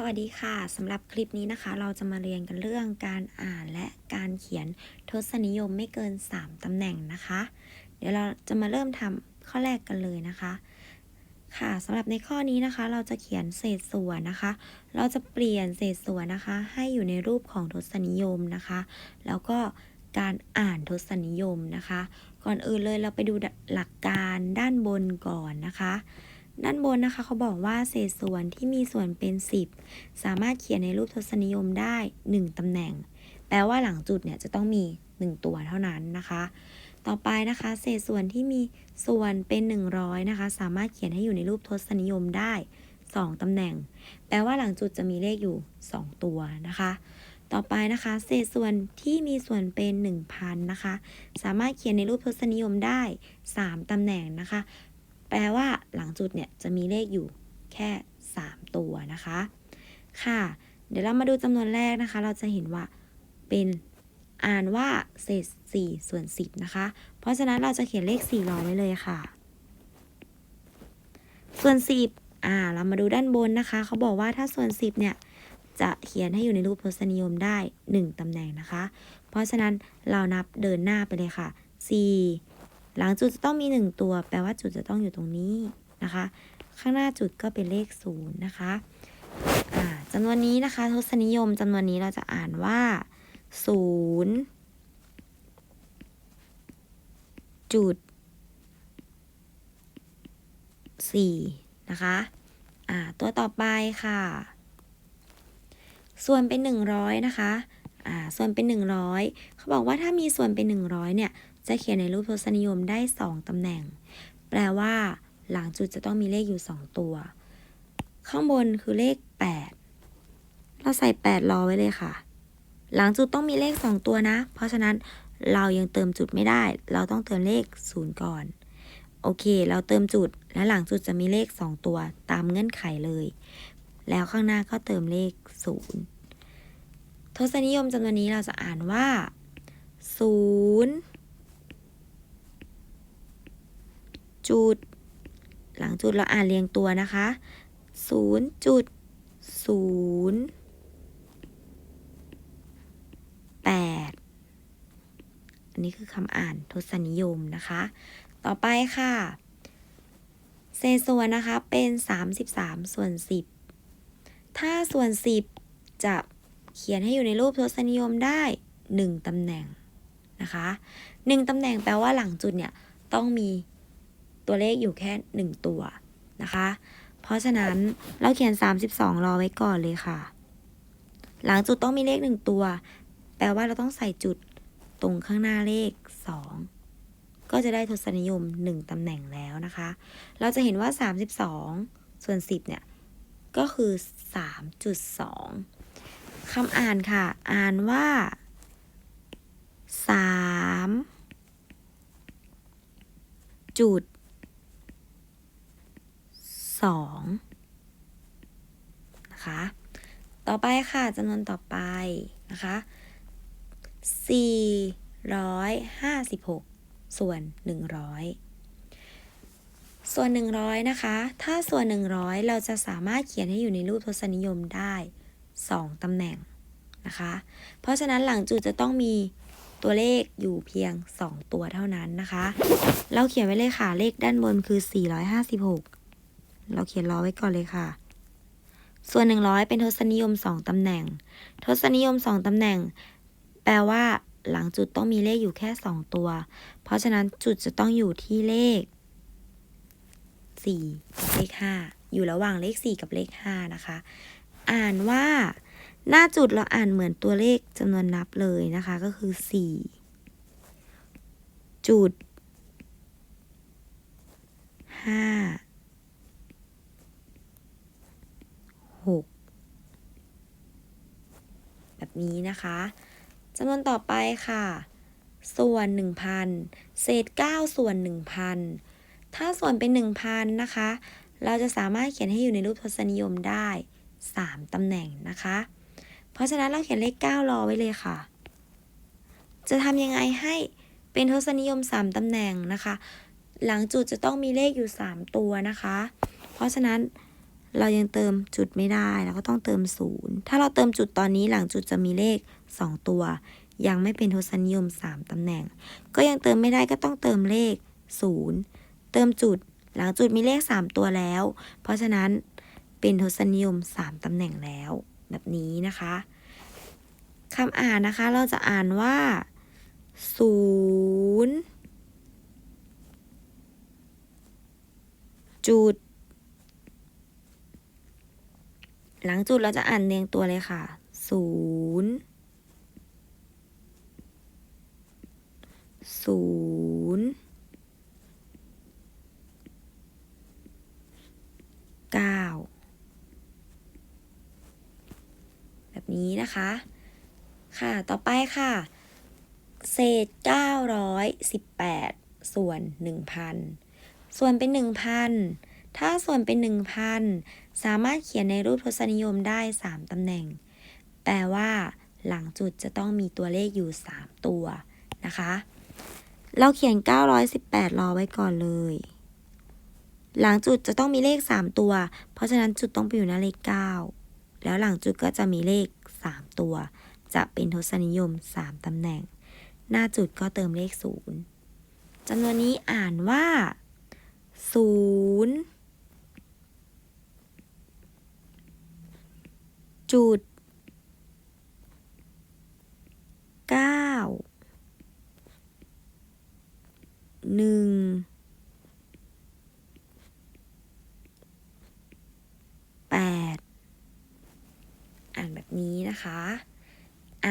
สวัสดีค่ะสำหรับคลิปนี้นะคะ เราจะมาเรียนกันเรื่องการอ่านและการเขียนทศนิยมไม่เกิน 3ตำแหน่งนะคะ เดี๋ยวเราจะมาเริ่มทำข้อแรกกันเลยนะคะ ค่ะสำหรับในข้อนี้นะคะ เราจะเขียนเศษส่วนนะคะ เราจะเปลี่ยนเศษส่วนนะคะ ให้อยู่ในรูปของทศนิยมนะคะ แล้วก็การอ่านทศนิยมนะคะ ก่อนอื่นเลยเราไปดูหลักการด้านบนก่อนนะคะ ด้านบนนะคะเขาบอกว่าเศษส่วนที่มีส่วนเป็น 10 สามารถเขียนในรูปทศนิยมได้ 1 ตำแหน่ง แปลว่าหลังจุดเนี่ยจะต้องมี 1 ตัวเท่านั้นนะคะ ต่อไปนะคะ เศษส่วนที่มีส่วนเป็น 100 นะคะ สามารถเขียนให้อยู่ในรูปทศนิยมได้ 2 ตำแหน่ง แปลว่าหลังจุดจะมีเลขอยู่ 2 ตัวนะคะ ต่อไปนะคะ เศษส่วนที่มีส่วนเป็น 1,000 นะคะ สามารถเขียนในรูปทศนิยมได้ 3 ตำแหน่งนะคะ แปลว่าหลังจุดเนี่ยจะมีเลขอยู่แค่ 3 ตัวนะคะ ค่ะ เดี๋ยวเรามาดูจำนวนแรกนะคะ เราจะเห็นว่าเป็นอ่านว่าเศษ4ส่วน10นะคะ เพราะฉะนั้นเราจะเขียนเลข4รอไว้เลยค่ะ ส่วน 10 อ่า เรามาดูด้านบนนะคะ เขาบอกว่าถ้าส่วน 10 เนี่ย จะเขียนให้อยู่ในรูปทศนิยมได้ 1ตำแหน่งนะคะ เพราะฉะนั้นเรานับเดินหน้าไปเลยค่ะ 4 หลังจุดจะต้องมี 1 ตัว แปลว่าจุดจะต้องอยู่ตรงนี้นะคะ ข้างหน้าจุดก็เป็นเลข0นะคะจำนวนนี้นะคะทศนิยมจำนวนนี้เราจะอ่านว่า0จุด4นะคะอ่าตัวต่อไปค่ะ ส่วนเป็น 100 นะคะอ่าส่วนเป็น 100 เขาบอกว่าถ้ามีส่วนเป็น 100 เนี่ย จะเขียนในรูปทศนิยมได้ 2 ตำแหน่ง แปลว่า หลังจุดจะต้องมีเลขอยู่ 2 ตัว ข้างบนคือเลข 8 เราใส่ 8 รอไว้เลยค่ะ หลังจุดต้องมีเลข 2 ตัวนะ เพราะฉะนั้นเรายังเติมจุดไม่ได้ เราต้องเติมเลข 0 ก่อน โอเค เราเติมจุด และหลังจุดจะมีเลข 2 ตัวตามเงื่อนไขเลย แล้วข้างหน้าก็เติมเลข 0ทศนิยมจำนวนนี้เราจะอ่านว่า 0 จุด หลังจุดเราอ่านเรียงตัวนะคะ0จุด0 8อันนี้คือคำอ่านทศนิยมนะคะ ต่อไปค่ะ เศษส่วนนะคะเป็น 33 ส่วน 10 ถ้าส่วน 10 จะเขียนให้อยู่ในรูปทศนิยมได้ 1ตำแหน่งนะคะ 1ตำแหน่งแปลว่าหลังจุดเนี่ย ต้องมี ตัวเลขอยู่แค่ 1 ตัวนะคะ เพราะฉะนั้นเราเขียน 32 รอไว้ก่อนเลยค่ะ หลังจุดต้องมีเลข 1 ตัว แปลว่าเราต้องใส่จุดตรงข้างหน้าเลข 2 ก็จะได้ทศนิยม 1ตำแหน่งแล้วนะคะ เราจะเห็นว่า 32 ส่วน 10 เนี่ย ก็คือ 3.2คำอ่านค่ะ อ่านว่า 3 จุด 2นะคะต่อไปค่ะจำนวนต่อไปนะคะ456 ส่วน 100 ส่วน 100 นะคะ ถ้าส่วน 100 เราจะสามารถเขียนให้อยู่ในรูปทศนิยมได้ 2ตำแหน่งนะคะ เพราะฉะนั้นหลังจุดจะต้องมีตัวเลขอยู่เพียง 2 ตัวเท่านั้นนะคะ เราเขียนไว้เลยค่ะ เลขด้านบนคือ 456 เราเขียนรอไว้ก่อนเลยค่ะ ส่วน 100 เป็นทศนิยม 2 ตำแหน่ง ทศนิยม 2 ตำแหน่ง แปลว่า หลังจุดต้องมีเลขอยู่แค่ 2 ตัว เพราะฉะนั้นจุดจะต้องอยู่ที่เลข4กับเลข 5 อยู่ระหว่างเลข 4 กับเลข 5 นะคะ อ่านว่า หน้าจุดเราอ่านเหมือนตัวเลขจำนวนนับเลยนะคะ ก็คือ 4 จุด5 6 แบบนี้นะคะจำนวนต่อไปค่ะ ส่วน 1,000 เศษ 9 ส่วน 1,000 ถ้าส่วนเป็น 1,000 นะคะ เราจะสามารถเขียนให้อยู่ในรูปทศนิยมได้ 3ตำแหน่งนะคะ เพราะฉะนั้นเราเขียนเลข 9 รอไว้เลยค่ะ จะทำยังไงให้เป็นทศนิยม 3ตำแหน่งนะคะ หลังจุดจะต้องมีเลขอยู่ 3 ตัวนะคะ เพราะฉะนั้น เรายังเติมจุดไม่ได้เราก็ต้องเติมศูนย์ถ้าเราเติมจุดตอนนี้หลังจุดจะมีเลข 2 ตัว ยังไม่เป็นทศนิยม 3 ตำแหน่ง ก็ยังเติมไม่ได้ก็ต้องเติมเลข 0 เติมจุด หลังจุดมีเลข 3 ตัวแล้ว เพราะฉะนั้นเป็นทศนิยม 3 ตำแหน่งแล้ว แบบนี้นะคะคำอ่านนะคะเราจะอ่านว่า0จุด หลังจุดเราจะอ่านเรียงตัวเลยค่ะศูนย์ศูนย์เก้าแบบนี้นะคะ ค่ะ ต่อไปค่ะ เศษ 918 ส่วน 1,000 ส่วนเป็น 1,000 ถ้าส่วนเป็น 1,000 สามารถเขียนในรูปทศนิยมได้ 3 ตำแหน่ง แปลว่าหลังจุดจะต้องมีตัวเลขอยู่ 3 ตัวนะคะ เราเขียน 918 รอไว้ก่อนเลย หลังจุดจะต้องมีเลข 3 ตัว เพราะฉะนั้นจุดต้องไปอยู่หน้าเลข 9 แล้วหลังจุดก็จะมีเลข 3 ตัว จะเป็นทศนิยม 3 ตำแหน่ง หน้าจุดก็เติมเลข 0จำนวนนี้อ่านว่า 0 จุดเก้าหนึ่งแปดอ่านแบบนี้นะคะ